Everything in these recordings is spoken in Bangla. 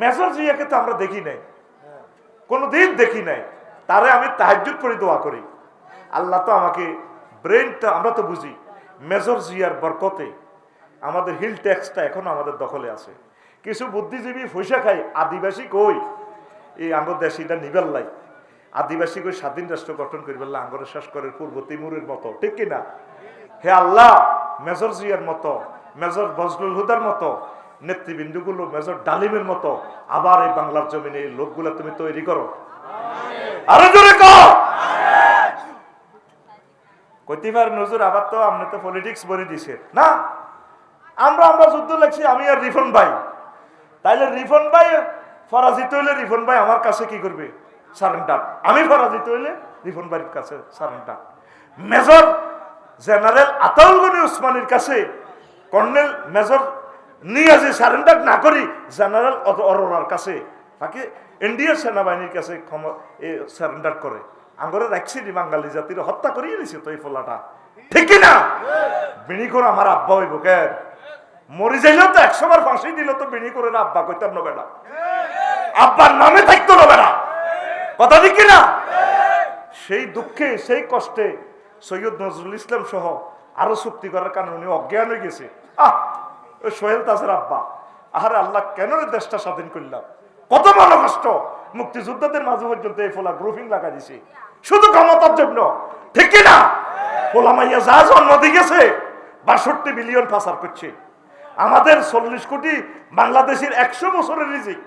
মেজর জিয়াকে তো আমরা দেখি নাই। কোনোদিন দেখি নাই। তারে আমি তাহাজ্জুদ করে দোয়া করি। আল্লাহ তো আমাকে ব্রেনটা, আমরা তো বুঝি, মেজর জিয়ার বরকতে আমাদের হিল ট্যাক্সটা এখনও আমাদের দখলে আছে। কিছু বুদ্ধিজীবী পয়সা খাই আদিবাসী কই? এই আঙ্গর দেশিটা নিবেল লাই। আদিবাসী কই স্বাধীন রাষ্ট্র গঠন করি বললে আঙ্গরের শ্বাস করে পূর্ব তিমুরের মতো, ঠিক কিনা হে আল্লাহ, মেজর জিয়ার মতো, মেজর বজলুল হুদার মতো নেতৃবৃন্দগুলো মেজর ডালিমের মতো। আবার এই বাংলার জমিনে এই লোকগুলো তুমি তৈরি করো। আরও জোরে পারে নজর আবার তো আপনি তো পলিটিক্স বলে দিছে। না আমরা আমরা যুদ্ধ লাগছি আমি আর রিফন ভাই। তাইলে রিফন ভাই ফরাজিত হইলে রিফন ভাই আমার কাছে কি করবে? সারেন্ডার। আমি ফরাজিত হইলে রিফন ভাইয়ের কাছে surrender. Major general Ataul Gani উসমানের কাছে কর্নেল মেজর নিয়ে সারেন্ডার না করি, জেনারেল অরোরার কাছে। তাকে ইন্ডিয়ার সেনাবাহিনীর কাছে সারেন্ডার করে। আঙ্গরে রাখছি নি বাঙালি জাতির, হত্যা করিয়ে নিছে তো এই ফলাটা। ঠিক না বিনি করে আমার আব্বা হইব কেন মরি যাইলেও তো একশো বার ফাঁসি দিল তো বিনি করে আব্বা কইতাম নবে না। আব্বার নামে থাকতো নবে না। কথা ঠিক না সেই দুঃখে, সেই কষ্টে সৈয়দ নজরুল ইসলাম সহ আরও চুক্তি করার কারণে উনি অজ্ঞান হয়ে গেছে। আহ! ওই সোহেল তাজের আব্বা, আহারে আল্লাহ কেন দেশটা স্বাধীন করলাম? কত বড় কষ্ট! মুক্তিযোদ্ধাদের মাঝে পর্যন্ত এই ফোলা গ্রুপিং লাগা দিছে। শুধু ক্ষমতার জন্য, ঠিক না? ফোলা মাইয়া যা জন্ম বাষট্টি বিলিয়ন পাচার করছে। আমাদের চল্লিশ কোটি বাংলাদেশের একশো বছরের রিজিক,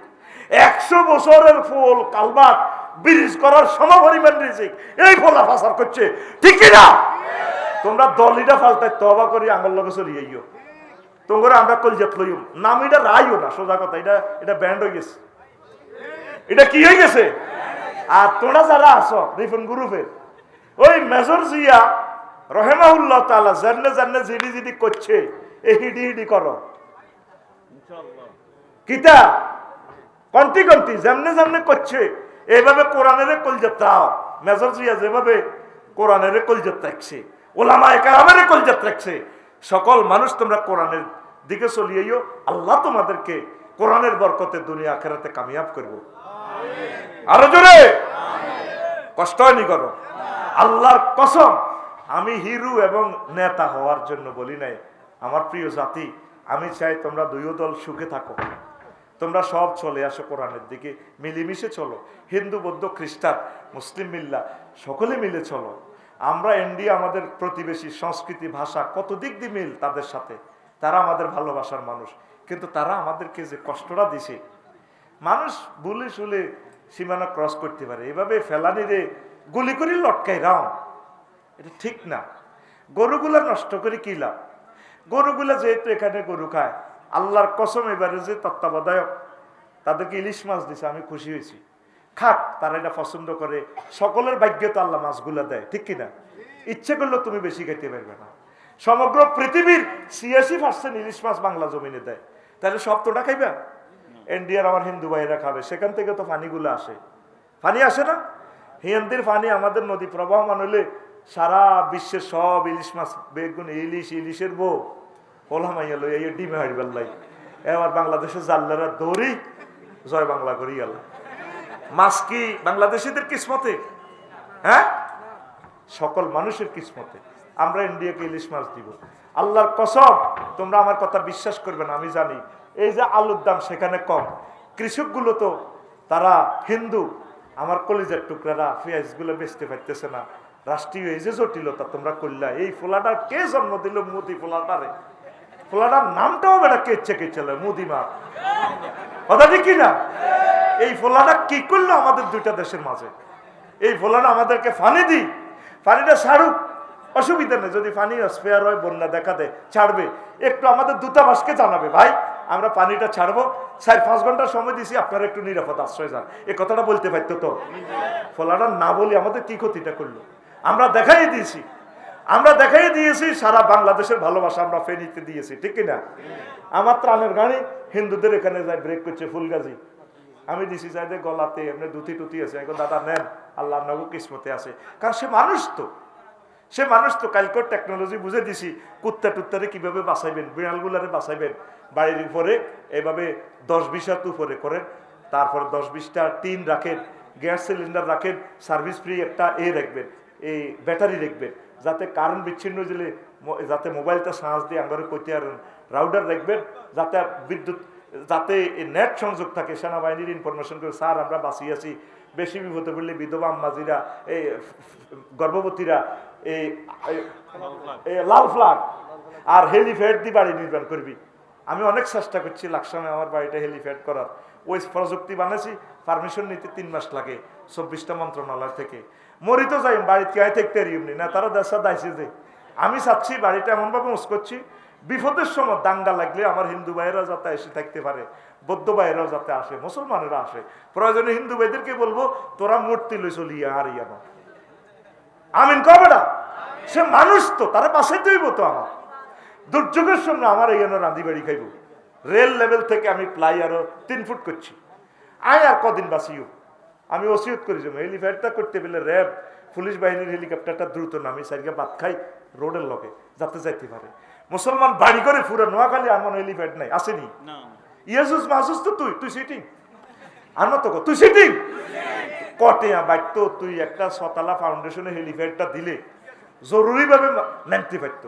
একশো বছরের ফুল কালবাট ব্রিজ করার সমপরিমাণ রিজিক, এই ফোলা পাচার করছে। ঠিক না? তোমরা দলিটা ফালতাই তবা করি আঙ্গল লগে চলি আইও তোমরা আমরা কলজাত লইম নাম এটা রাইও না, সোজা কথা, এটা এটা ব্যান্ড হয়ে গেছে। এটা কি হয়ে গেছে? আর তোমরা যারা আছো, রিফন গ্রুপের, ওই মেজর জিয়া রহেমাউল্লাহ তাআলা জান্নে জান্নে জিডি জিডি করছে। এই হিডি হিডি করো। কিতা? কন্টি কন্টি যেমনে যেমনে করছে। এইভাবে কোরআনের কলজাত্রাও মেজর জিয়া যেভাবে কোরআনের কলজাত রাখছে ওলামা একারামের কলজাত রাখছে সকল মানুষ তোমরা কোরআনের দিকে চলিয়েও আল্লাহ তোমাদেরকে কোরআনের বরকতে দুনিয়া আখেরাতে কামিয়াব করব। আরও জোরে? কষ্ট হয়নি করো আল্লাহর কসম আমি হিরু এবং নেতা হওয়ার জন্য বলি নাই। আমার প্রিয় জাতি আমি চাই তোমরা দুইও দল সুখে থাকো। তোমরা সব চলে আসো কোরআনের দিকে মিলেমিশে চলো। হিন্দু বৌদ্ধ খ্রিস্টান মুসলিম মিল্লা সকলে মিলে চলো। আমরা ইন্ডিয়া আমাদের প্রতিবেশী সংস্কৃতি ভাষা কত দিক দিয়ে মিল তাদের সাথে? তারা আমাদের ভালোবাসার মানুষ। কিন্তু তারা আমাদেরকে যে কষ্টটা দিছে, মানুষ বলে শুলে সীমানা ক্রস করতে পারে। এভাবে ফেলানিরে গুলি করে লটকাই রাও এটা ঠিক না। গরুগুলা নষ্ট করে কি লাভ? গরুগুলা যেহেতু এখানে গরু খায়, আল্লাহর কসম এবারে যে তত্ত্বাবধায়ক, তাদেরকে ইলিশ মাছ দিছে, আমি খুশি হয়েছি। খাক, তারা এটা পছন্দ করে। সকলের ভাগ্য তো আল্লাহ মাছগুলা দেয়, ঠিক কিনা? ইচ্ছে করলেও তুমি বেশি খাইতে পারবে না। সমগ্র পৃথিবীর ছিয়াশি পার্সেন্ট ইলিশ মাছ বাংলা জমিনে দেয়। তাহলে সব তোটা খাইবা? ইন্ডিয়ার আমার হিন্দু ভাইরা খাবে। সেখান থেকে তো পানিগুলো আসে। পানি আসে না? হিন্দির পানি আমাদের নদী প্রবাহমান হলে সারা বিশ্বের সব ইলিশ মাছ, বেগুন, ইলিশ, ইলিশের বউ। হোলা মাইয়া লই এই ডিমে হারিবার লাই এবার বাংলাদেশের জাল্লারা দৌড়ি জয় বাংলা করি গেল। মাছ কি বাংলাদেশিদের কিসমতে? হ্যাঁ? সকল মানুষের কিসমতে। আমরা ইন্ডিয়াকে ইলিশ মাছ দিব। আল্লাহর কসম, তোমরা আমার কথা বিশ্বাস করবে না, আমি জানি। এই যে আলুর দাম সেখানে কম। কৃষকগুলো তো, তারা হিন্দু, আমার কলিজার টুকরারা পেঁয়াজগুলো বেচতে পারতেছে না। রাষ্ট্রীয় এই যে জটিলতা, তোমরা করলা এই ফোলাটার কে জন্ম দিল মোদি ফোলাটারে? ফোলাটার নামটাও বেটা কে ইচ্ছে কে চলে মোদি মা কথা ঠিক না এই ফোলাটা কি করল আমাদের দুইটা দেশের মাঝে? এই ফোলাটা আমাদেরকে ফানি দিই। ফানিটা ছাড়ুক অসুবিধা নেই, যদি পানি স্পেয়ার হয়, বন্যা দেখা দেয়, ছাড়বে। একটু আমাদের দূতাবাসকে জানাবে, ভাই। আমরা পানিটা ছাড়বো। চার, পাঁচ ঘণ্টা সময় দিছি, আপনারা একটু নিরাপদ আশ্রয় যান। এই কথাটা বলতে পারতো তো? ফলাটা না বলি আমাদের কি ক্ষতিটা করল? আমরা দেখাই দিয়েছি। আমরা দেখাই দিয়েছি, সারা বাংলাদেশের ভালোবাসা আমরা ফেনিতে দিয়েছি, ঠিক কিনা? আমার ত্রাণের গাড়ি, হিন্দুদের এখানে যায় ব্রেক করছে ফুলগাজি। আমি দিছি যাই গলাতে, এমনি দুতি টুতি আছে। দাদা, নেন, আল্লাহ নগু কিসমতে আছে। কারণ সে মানুষ তো। সে মানুষ তো কালকের টেকনোলজি বুঝে দিছি, কুত্তা টুত্তারে কীভাবে বাঁচাইবেন, বিড়ালগুলারে বাঁচাইবেন। বাড়ির উপরে এভাবে দশ বিশ উপরে করেন, তারপরে দশ বিশটা টিন রাখেন, গ্যাস সিলিন্ডার রাখেন, সার্ভিস ফ্রি একটা এ রাখবেন, এই ব্যাটারি রাখবেন, যাতে কারেন্ট বিচ্ছিন্ন দিলে যাতে মোবাইলটা সাহস দিয়ে আমরা কইতে আর রাউডার রাখবেন, যাতে বিদ্যুৎ, যাতে নেট সংযোগ থাকে, সেনাবাহিনীর ইনফরমেশন করে, স্যার, আমরা বাঁচিয়ে আছি। বেশি বিপদে পড়লে বিধবা আম্মাজিরা এই গর্ভবতীরা এই লাল ফ্লাগ আর হেলিপ্যাড দিয়ে বাড়ি নির্মাণ করবি। আমি অনেক চেষ্টা করছি লাকসামে আমার বাড়িটা হেলিপ্যাড করার। ওই প্রযুক্তি বানাইছি, পারমিশন নিতে তিন মাস লাগে, চব্বিশটা মন্ত্রণালয় থেকে। মরি তো যাই বাড়িতে আয় থাকতে এমনি না তারা দেশা দাইছে যে। আমি চাচ্ছি বাড়িটা এমনভাবে উস করছি, বিপদের সময় দাঙ্গা লাগলে আমার হিন্দু ভাইয়েরা যাতে এসে থাকতে পারে। বৌদ্ধ ভাইয়েরাও যাতে আসে, মুসলমানেরা আসে। প্রয়োজনে হিন্দু ভাইদেরকে বলব, তোরা মূর্তি লই চলিয়া আর ইয়ানো আমিন কবে না সে মানুষ তো, তারা পাশে হইব তো আমার। দুর্যোগের সঙ্গে আমার এই রাঁধি বাড়ি খাইব। রেল লেভেল থেকে আমি প্লাই আরও তিন ফুট করছি। আয় আর কদিন বাঁচিও। আমি ওসিয়ত করি জন্য হেলিপ্যাডটা করতে পেলে র্যাব, পুলিশ বাহিনীর হেলিকপ্টারটা দ্রুত নামি সাইডকে বাদ খাই, রোডের লগে, যাতে যাইতে পারে। মুসলমান বাড়ি করে ফুরে, নোয়াখালী আমার হেলিপ্যাড নাই, আসেনি? ইয়াসুস মাসুস তো তুই তুই সিটিং আমার তো তুই সিটিং কটিয়া বাইত তুই একটা সতালা ফাউন্ডেশনে হেলিপ্যাডটা দিলে, জরুরিভাবে নামতে পারত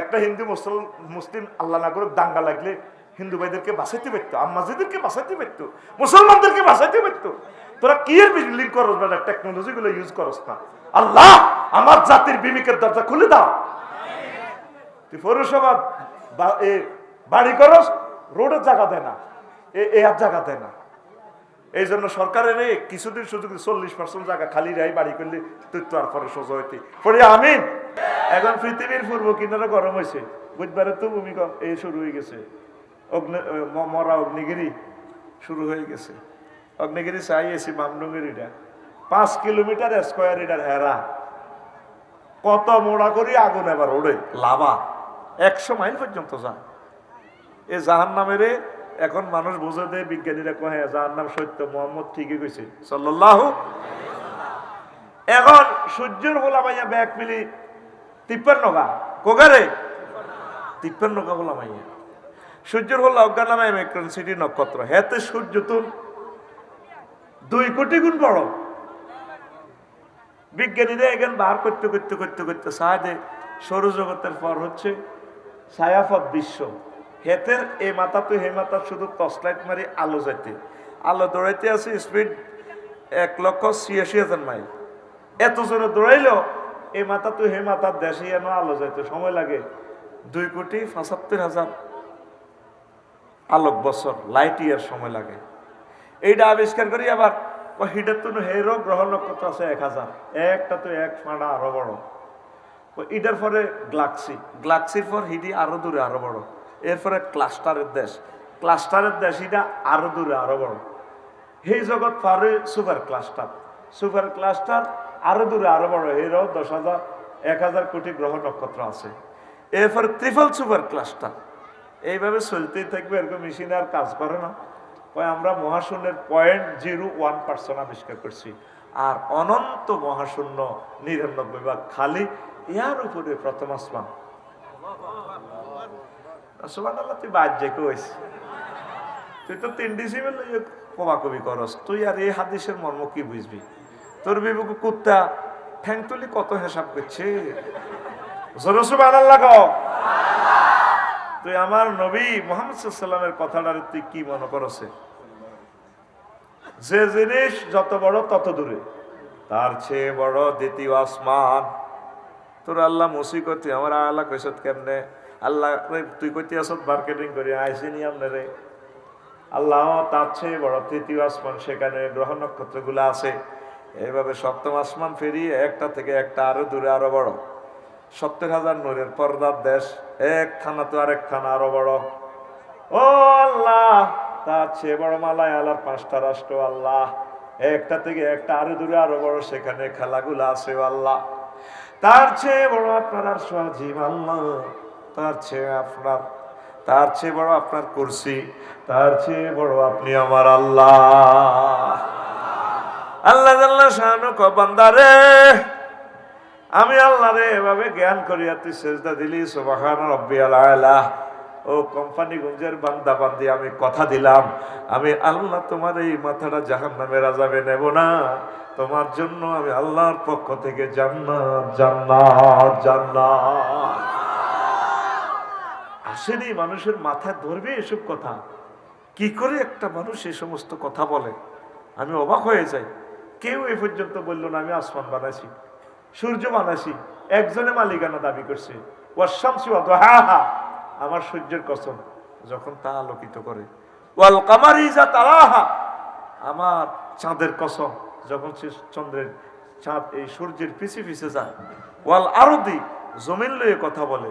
একটা হিন্দু মুসল মুসলিম আল্লাহ না দাঙ্গা লাগলে হিন্দু ভাইদেরকে বাঁচাইতে পারতো আম্মাজিদেরকে বাঁচাইতে পারতো মুসলমানদেরকে বাঁচাইতে পারতো তোরা কি এর বিল্ডিং করস না টেকনোলজি গুলো ইউজ করস না। আল্লাহ, আমার জাতির বিবেকের দরজা খুলে দাও। তুই পৌরসভা বাড়ি করস রোডের জায়গা দেয় না, এ আর জায়গা দেয় না। এই জন্য সরকারের কিছুদিন সুযোগ চল্লিশ পার্সেন্ট জায়গা খালি রাই বাড়ি করলে তুই তো আর পরে সোজা হইতে। পড়ে আমিন। এখন পৃথিবীর পূর্ব কিনারে গরম হয়েছে বুধবারে তো ভূমিকম্প এই শুরু হয়ে গেছে। অগ্নি মরা অগ্নিগিরি শুরু হয়ে গেছে। অগ্নিগিরি চাই এসি মামডুঙ্গিরিটা পাঁচ কিলোমিটার স্কোয়ার এটার হেরা। কত মোড়া করি আগুন এবার ওড়ে, লাভা। একশো মাইল পর্যন্ত যায়। এ জাহান নামের এখন মানুষ বুঝে দেয়, বিজ্ঞানীরা কহে জাহান নাম সত্য, মোহাম্মদ ঠিকই কইছে। সাল্লাহ এখন সূর্যের গোলা মাইয়া ব্যাগ মিলি তিপ্পান্ন গা। কোগারে তিপ্পান্ন গা গোলা মাইয়া সূর্যের হল অজ্ঞান নামে মেক্রন সিটি নক্ষত্র। হেতে সূর্য তুল দুই কোটি গুণ বড়। বিজ্ঞানীরা এখানে বার করতে করতে করতে করতে সাহায্যে সৌরজগতের পর হচ্ছে ছায়াপথ বিশ্ব। হেতের এই মাথা তো হে মাথা শুধু টর্চলাইট মারি আলো যাইতে আলো দৌড়াইতে আছে স্পিড এক লক্ষ ছিয়াশি হাজার মাইল। এত জোরে দৌড়াইলেও এই মাথা তো হে মাথার দেশে যেন আলো যাইতে সময় লাগে। দুই কোটি পঁচাত্তর হাজার আলোক বছর লাইট ইয়ার সময় লাগে। এইটা আবিষ্কার করি আবার হিটার তো হেরো গ্রহ নক্ষত্র আছে এক হাজার। একটা তো এক ফাঁড়া আরও বড়। এটার পরে গ্লাক্সি। গ্লাক্সির পর হিডি আরও দূরে, আরও বড়। এরপরে ক্লাস্টারের দেশ। ক্লাস্টারের দেশ এটা আরও দূরে, আরও বড়। সেই জগৎ পারে সুপার ক্লাস্টার সুপার ক্লাস্টার আরও দূরে, আরও বড়। এরও দশ হাজার, এক হাজার কোটি গ্রহ নক্ষত্র আছে। এরপরে ত্রিফল সুপার ক্লাস্টার এইভাবে চলতেই থাকবে, এরকম মেশিন আর কাজ করে না। আমরা মহাশূন্যের পয়েন্ট জিরো ওয়ান পার্সেন্ট আবিষ্কার করছি। আর অনন্ত মহাশূন্য নিরানব্বই ভাগ খালি, ইয়ার উপরে প্রথম আসমান। সুবান আল্লাহ তুই বাদ যে কইস তুই তো তিন ডিসিমেল কমা কবি করস। তুই আর এই হাদিসের মর্ম কি বুঝবি? তোর বিবেক কুত্তা ঠ্যাং তুলি কত হিসাব করছে? সুবান আল্লাহ। তুই আমার নবী মোহাম্মদ সাল্লামের কথাটার তুই কি মনে করছে যে জিনিস যত বড়, তত দূরে। তার চেয়ে বড় দ্বিতীয় আসমান। তোর আল্লাহ মুসি করতে আমার আল্লাহ কইসত কেমনে? আল্লাহ তুই কইতে আসত মার্কেটিং করে আইসি নি আমনে রে আল্লাহ তার চেয়ে বড় তৃতীয় আসমান, সেখানে গ্রহ নক্ষত্রগুলো আছে। এইভাবে সপ্তম আসমান ফেরিয়ে একটা থেকে একটা আরও দূরে আরও বড়। সত্তর হাজার নূরের পর্দার দেশ এক থানা তো আরেক থানা আরও বড়। ও আল্লাহ, তার চেয়ে বড় মালায় আল্লাহর পাঁচটা রাষ্ট্র, আল্লাহ। একটা থেকে একটা আরও দূরে আরও বড়, সেখানে খেলাগুলো আছে আল্লাহ। তার চেয়ে বড় আপনার সজীব আল্লাহ। তার চেয়ে আপনার, তার চেয়ে বড় আপনার কুরসি, তার চেয়ে বড় আপনি আমার আল্লাহ। আল্লাহ আল্লাহ শাহানু বান্দারে আমি আল্লাহ রে এভাবে জ্ঞান করিয়া তুই সেজদা দিলি, সুবাহান রব্বিয়াল আলা। ও কোম্পানি গুঞ্জের বান্দা বান্দি, আমি কথা দিলাম। আমি আল্লাহ তোমার এই মাথাটা জাহান নামের আজাবে নেব না। তোমার জন্য আমি আল্লাহর পক্ষ থেকে জান্নাত জান্নাত জান্নাত। আসেনি, মানুষের মাথায় ধরবে এসব কথা। কি করে একটা মানুষ এই সমস্ত কথা বলে? আমি অবাক হয়ে যাই। কেউ এ পর্যন্ত বলল না, আমি আসমান বানাইছি, সূর্য বানাইছি, একজনে মালিকানা দাবি করছে। ওয়াশামসি হা হা আমার সূর্যের কসম, যখন তা আলোকিত করে। ওয়াল কামারি যা তারাহা, আমার চাঁদের কসম, যখন সে চন্দ্রের চাঁদ, এই সূর্যের পিছে পিছে যায়। ওয়াল আরদি, জমিন লয়ে কথা বলে।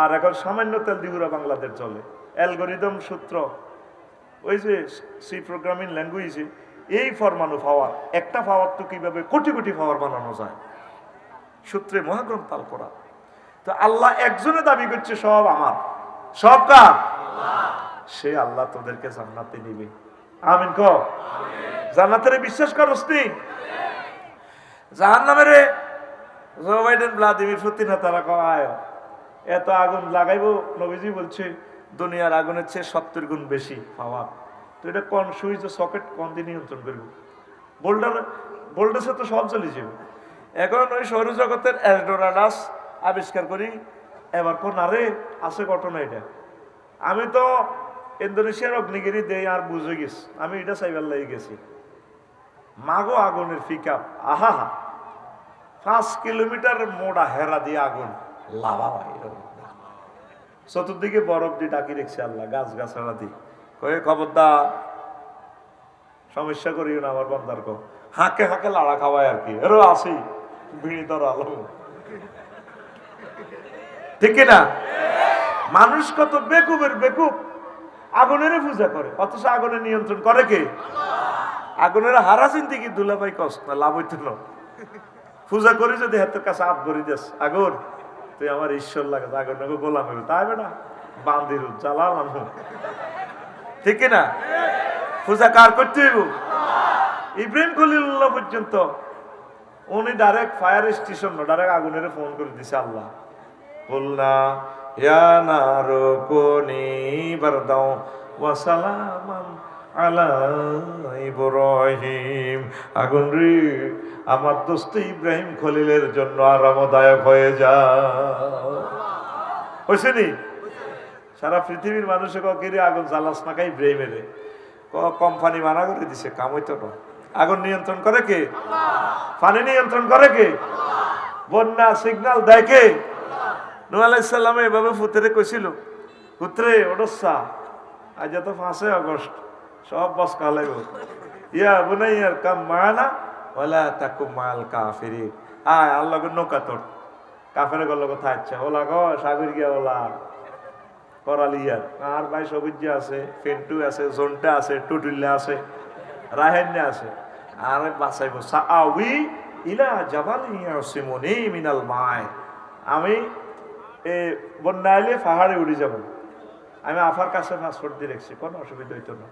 আর এখন সামান্য তেল দিগুরা বাংলাদেশ চলে। অ্যালগোরিদম সূত্র। ওই যে সি প্রোগ্রামিং ল্যাঙ্গুয়েজে এই ফরমানু পাওয়ার একটা পাওয়ার তো কীভাবে কোটি কোটি পাওয়ার বানানো যায়? সূত্রে মহাগ্রন্থ তাল করা তো আল্লাহ একজনে দাবি করছে সব আমার। সব কার? সে আল্লাহ তোদেরকে জান্নাতে নিবে। আমিন ক? জান্নাতের বিশ্বাস করস নি? জাহান নামের জো বাইডেন ভ্লাদিমির পুতিন তারা কয় এত আগুন লাগাইবো, নবীজি বলছে, দুনিয়ার আগুনের চেয়ে সত্তর গুণ বেশি পাওয়া তো এটা কোন সুইচ সকেট কোন দিয়ে নিয়ন্ত্রণ করব? বোল্ডার বোল্ডাসে তো সব চলে যাবে। এখন ওই সৌরজগতের অ্যাডোরাডাস আবিষ্কার করি, এবার কোন আরে আছে ঘটনা এটা। আমি তো ইন্দোনেশিয়ার অগ্নিগিরি দেই আর বুঝে গেছি, আমি এটা সাইবার লাগে গেছি। মাগো আগুনের পিক আহা হা পাঁচ কিলোমিটার মোড়া হেরা দিয়ে আগুন। লাভা ভাই চতুর্দিকে বরফ দিয়ে ডাকি রেখেছে আল্লাহ, গাছ গাছাড়া দিয়ে কয়ে, খবরদার, সমস্যা করিও না আমার বন্দার কো। হাঁকে হাঁকে লাড়া খাওয়ায় আর কি। এরও আসি, বিড়ি ধর আলো। ঠিক না মানুষ কত বেকুবের বেকুব আগুনের পূজা করে। অথচ আগুনের নিয়ন্ত্রণ করে কে? আগুনের হারা চিন্তি কি দুলাভাই কষ্ট, লাভ হইত না। পূজা করি যদি হাতের কাছে হাত ভরি দেস, আগুন। তুই আমার ঈশ্বর লাগে আগুন নাকি গোলাম হইবে তাই বেটা বান্দির জ্বালালাম ঠিক না পূজা কার করতে হইব? ইব্রাহিম খলিল্লাহ পর্যন্ত। উনি ডাইরেক্ট ফায়ার স্টেশন ডাইরেক্ট আগুনের ফোন করে দিছে আল্লাহ। বলনা, ইয়া নারো কোনি ওয়া সালামান আলা ইব্রাহিম। আগুন রে আমার দোস্ত ইব্রাহিম খলিলের জন্য আরামদায়ক হয়ে যা। হয়েছে নি? সারা পৃথিবীর মানুষে কিরে আগুন জ্বালাস না খাই ইব্রাহিমের কোম্পানি মানা করে দিছে কাম হইতো না আগুন নিয়ন্ত্রণ করে কে? পানি নিয়ন্ত্রণ করে কে? বন্যা সিগনাল দেয় কে? নু আলাইসাল্লাম এভাবে ফুতরে কইছিল পুত্রে ওডসা আজ তো পাঁচই আগস্ট সব বস কালে ইয়া বুনাইয়ার কাম মায়ানা ওলা তাকু মাল কাফিরি আয় আল্লাহ নৌকা তোর। কাফের গল্ল কথা আচ্ছা ওলা গো, সাগর গিয়া ওলা। করালিয়ার আর ভাই সবুজ আছে পেন্টু আছে, জোনটা আছে, টুটুল্লা আছে, রাহেন্যা আছে। আর বাসাইব সাআউই ইলা জাবালি ইয়াসিমুনি মিনাল মায় আমি এ বন্যা এলে পাহাড়ে উড়ে যাব। আমি আফার কাছে পাসপোর্ট দিয়ে রেখেছি। কোনো অসুবিধা হইতো না।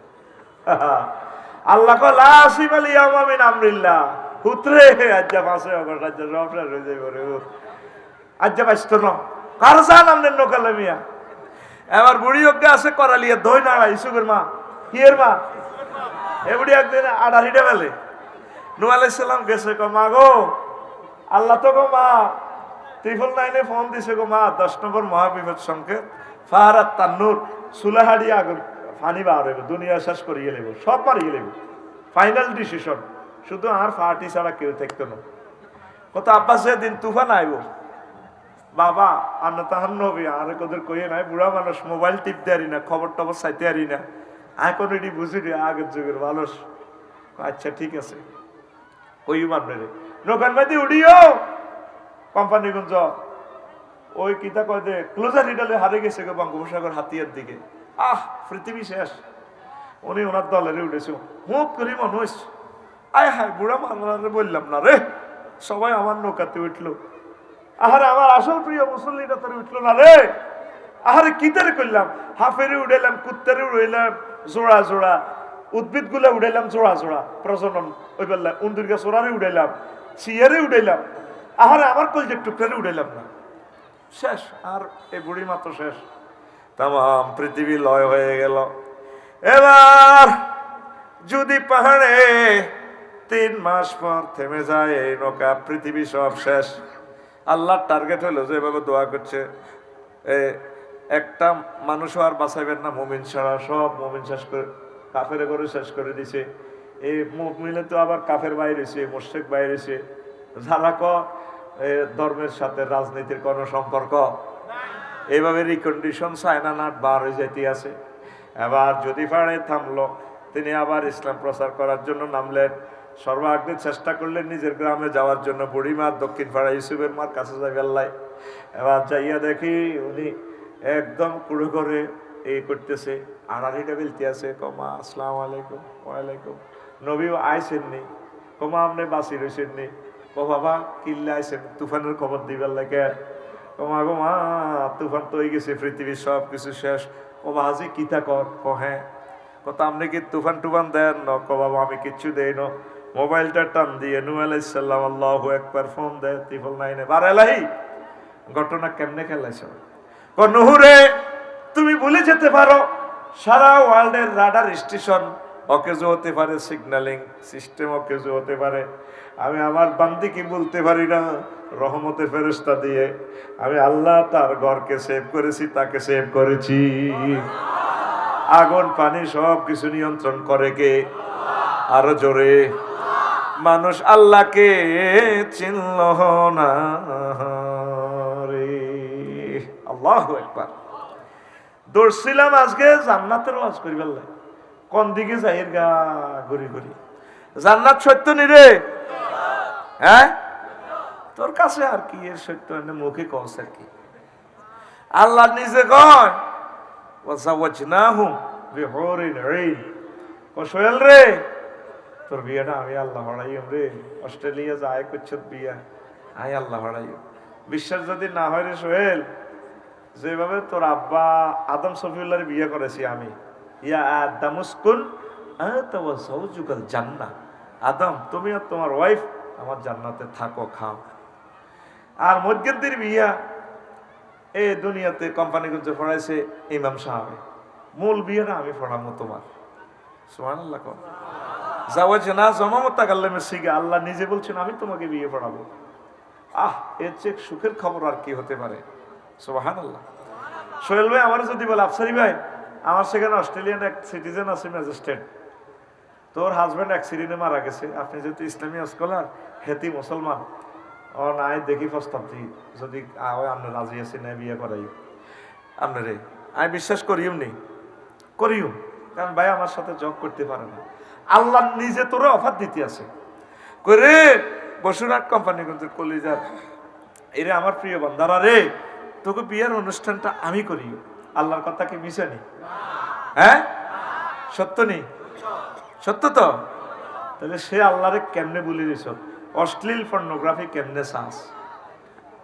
আল্লাহ কো লা আসিফ আল ইয়াউমা মিন আমরিল্লাহ। হুতরে আজ্জা পাশে অগর আজ্জা রফরা রয়ে যাইব রে আজ্জা পাইতো না। কার জান আমনে নকালে মিয়া? এবার বুড়ি অজ্ঞা আছে করালিয়া দই নাড়া ইসুকের মা। কিয়ের মা? এবড়ি একদিন আড়াহিটা বেলে নু আলাইসাল্লাম গেছে কো মা গো, আল্লাহ তো গো মা। ত্রিফল নাইনে ফোন দিছে, গো মা, দশ নম্বর মহাবিপদ সংকেত, ফাহারাত তান্নুর, সুলাহাড়ি আগুন ফানি বার হইব, দুনিয়া শেষ করিয়ে লেব সব মারিয়ে লেব ফাইনাল ডিসিশন শুধু আর ফাটি ছাড়া কেউ থাকতো না। কত আব্বাস দিন তুফান আইব। বাবা, আন্না তাহান নবী, আর কোদের কইয়ে নাই, বুড়া মানুষ মোবাইল টিপতে আরি না, খবর টবর চাইতে আরি না। এখন এটি বুঝি রে আগের যুগের মানুষ। আচ্ছা ঠিক আছে। কই মানবে নৌকান মাঝে উড়িও। কোম্পানি গুঞ্জ। ওই কিতা কয় দে, ক্লোজার রিডালে হারে গেছে গো বঙ্গোপসাগর হাতিয়ার দিকে। আহ, পৃথিবী শেষ। উনি ওনার দলের উঠেছে। হুঁক করি মানুষ। আয় হায়, বুড়া মারারে বললাম না রে। সবাই আমার নৌকাতে উঠল। আহারে, আমার আসল প্রিয় মুসল্লিটা তোর উঠল না রে? আহারে, কি তারে করলাম হাফেরে উড়াইলাম, কুত্তারে উড়াইলাম, জোড়া জোড়া। উদ্ভিদগুলা উড়াইলাম, জোড়া জোড়া। প্রজনন, ওই বেলা উন্দুর গাছ ওরারে উড়াইলাম চিয়ারে উড়াইলাম। আহারে, আমার কলজের টুকরারে উড়াইলাম না। শেষ, আর এই বুড়ি মাত্র শেষ। তাম পৃথিবী লয় হয়ে গেল। এবার যদি পাহাড়ে তিন মাস পর থেমে যায় এই নৌকা, পৃথিবী সব শেষ। আল্লাহর টার্গেট হলো যে এভাবে দোয়া করছে। একটা মানুষও আর বাঁচাইবেন না, মুমিন ছাড়া সব মুমিন শেষ করে, কাফের করে শেষ করে দিছে। এই মুমিনে তো আবার কাফের বাইরেছে মোশেক বাইরেছে যারা ক ধর্মের সাথে রাজনীতির কোনো সম্পর্ক। এইভাবে রিকন্ডিশন চায়না নাট বার হয়ে যাইতে আছে। এবার যদি পারে থামলো, তিনি আবার ইসলাম প্রচার করার জন্য নামলেন। সর্বাগ্রে চেষ্টা করলেন নিজের গ্রামে যাওয়ার জন্য। বুড়িমা দক্ষিণ পাড়া ইউসুফের মার কাছে যাই এবার যাইয়া দেখি উনি একদম কুড়ো করে এই করতেছে। আড়াড়িটা বেলতে আছে, কমা, আসসালাম আলাইকুম, ওয়ালাইকুম। নবীও আইসেননি, কমা আপনি বাসি রয়েছেননি ও বাবা কিল্লা আইসেন, তুফানের খবর দিবার লাগে কমা গো মা, তুফান তো হয়ে গেছে, পৃথিবীর সব কিছু শেষ। ও হাজি কিতা কর ক হ্যাঁ কত আপনি কি তুফান টুফান দেন ন? বাবা আমি কিচ্ছু দেই ন। মোবাইলটা টান দিয়ে নু আলাইসাল্লাম আল্লাহ একবার ফোন দেয় ত্রিফল নাইনে। বার এলাহি, ঘটনা কেমনে খেলাইছ? নুহুরে, তুমি ভুলে যেতে পারো। সারা ওয়ার্ল্ডের রাডার স্টেশন অকেজো হতে পারে সিগন্যালিং সিস্টেম অকেজো হতে পারে, আমি আমার বান্দিকে বলতে পারি না, রহমতের ফেরস্তা দিয়ে, আমি আল্লাহ তার ঘরকে সেভ করেছি, তাকে সেভ করেছি। আগুন, পানি সব কিছু নিয়ন্ত্রণ করে কে? আরও জোরে। মানুষ আল্লাহকে চিনল না রে। আল্লাহ একবার দৌড়ছিলাম আজকে জান্নাতের ওয়াজ করি বেল্লাই কোন দিকে যাই গা ঘুরি ঘুরি। জান্নাত সত্য নি রে? হ্যাঁ? তোর কাছে আর কি এর সত্য? এনে মুখে কস আর কি। আল্লাহ নিজে কয় সোহেল রে, তোর বিয়েটা আমি আল্লাহ হড়াইম রে। অস্ট্রেলিয়া যায় করছ বিয়া। আই আল্লাহ হড়াইম বিশ্বাস যদি না হয় রে সোহেল, যেভাবে তোর আব্বা আদম সফিউল্লাহর বিয়ে করেছি আমি ইয়া আদামুসকুন যুগল জান্না আদম, তুমি আর তোমার ওয়াইফ আমার জান্নাতে থাকো, খাও। আর মধ্যের বিয়া এ দুনিয়াতে কোম্পানিগঞ্জ পড়াইছে ইমাম সাহাবে। মূল বিয়েটা আমি পড়াবো তোমার। সুবহানাল্লাহ কর জাওয়াজ না জমামত কাল্লামের শিখে আল্লাহ নিজে বলছেন, আমি তোমাকে বিয়ে পড়াবো আহ এর চেয়ে সুখের খবর আর কি হতে পারে? সোহান আল্লাহ সোহেল ভাই, আমার যদি বলে, আফসারি ভাই আমার সেখানে অস্ট্রেলিয়ান এক সিটিজেন আছে, ম্যাজিস্ট্রেট। তোর হাজব্যান্ড অ্যাক্সিডেন্টে মারা গেছে। আপনি যেহেতু ইসলামী স্কলার হেতি মুসলমান। ও নাই, দেখি প্রস্তাব দিই। যদি আয় আপনি রাজি আছি না বিয়ে করাই। আপনি রে, আমি বিশ্বাস করিও নি। করিও। কারণ ভাই আমার সাথে জব করতে পারে না। আল্লাহ নিজে তোর অফার দিতে আছে। করে বসুরহাট কোম্পানি কিন্তু কলিজার। এরে আমার প্রিয় বান্দারা রে, তোকে বিয়ের অনুষ্ঠানটা আমি করি আল্লাহর কথা কি মিশে নি? হ্যাঁ? সত্য নেই সত্য তো? তাহলে সে আল্লাহরে কেমনে বলে দিছ অশ্লীল পর্নোগ্রাফি কেমনে চাস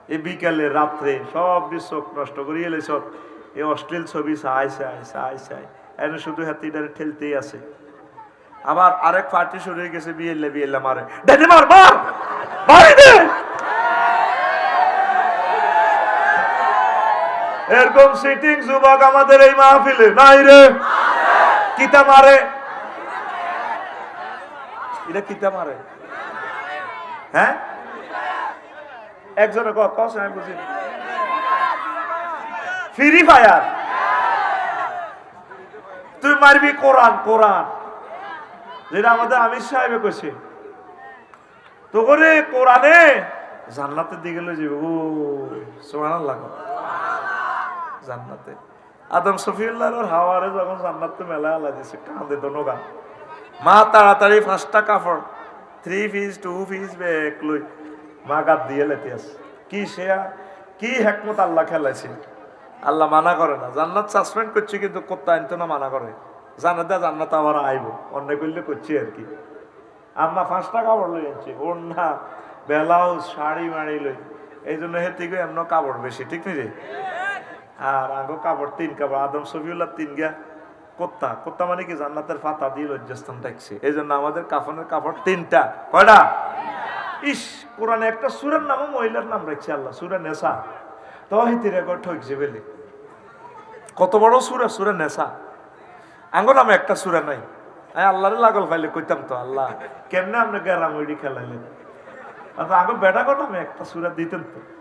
এ বিকালে, রাত্রে, সব চোখ নষ্ট করিয়ে এলেছ এ অশ্লীল ছবি চাই চাই চাই চাই এনে শুধু হাতিটারে ঠেলতেই আছে। আবার আরেক পার্টি শুরু হয়ে গেছে বিয়েলে বিয়েলে মারে। ডেনে মার মার! মারি দে! এরকম সিটিং যুবক আমাদের এই মাহফিলে নাই রে। কিতা মারে? এটা কিতা মারে? হ্যাঁ? একজনে কস আমি বুঝি ফ্রি ফায়ার তুই মারবি কোরআন কোরআন। যেটা আমাদের আমির সাহেবে কইছে। তো করে কোরআনে জান্নাতের দিকে লই যাবে ও সুবহানাল্লাহ জান্নাতে। আদম সফিউল্লাহর হাওয়ারে যখন জান্নাতে মেলা আলা দিছে কাঁদে তো নোগা মা, তাড়াতাড়ি পাঁচটা কাপড় three piece two piece bag লই মা গাত দিয়ে লেতে কি সে কি হেকমত আল্লাহ খেলাইছে? আল্লাহ মানা করে না। জান্নাত সাসপেন্ড করছে কিন্তু কোত্তা আনতো না মানা করে। জান্নাত জান্নাত আবার আইব। অন্যায় করলে করছি আর কি। আম্মা পাঁচটা কাপড় লই আনছে, ওড়না, ব্লাউজ, শাড়ি মাড়ি লই। এই জন্য হেতে গিয়ে এমন কাপড় বেশি, ঠিক নি রে আর আগো কাপড় তিন কাপড়, আদম সফিউল্লাহ তিন গা কোত্তা। কোত্তা মানে কি? জান্নাতের পাতা দিয়ে লজ্জাস্থান দেখছে এই জন্য আমাদের কাফনের কাপড় তিনটা। কয়টা? ইস, কোরআনে একটা সুরের নামও মহিলার নাম রাখছে আল্লাহ, সুরে নেশা তো হিতি রেকর্ড ঠকছে বেলে। কত বড় সুরে? সুরে নেশা আঙ্গ নামে একটা সুরে নাই। আমি আল্লাহরে লাগল পাইলে কইতাম তো, আল্লাহ। কেমনে আপনি গেরাম ওইডি খেলাইলেন? আচ্ছা আগে বেটা নামে একটা সুরে দিতেন তো।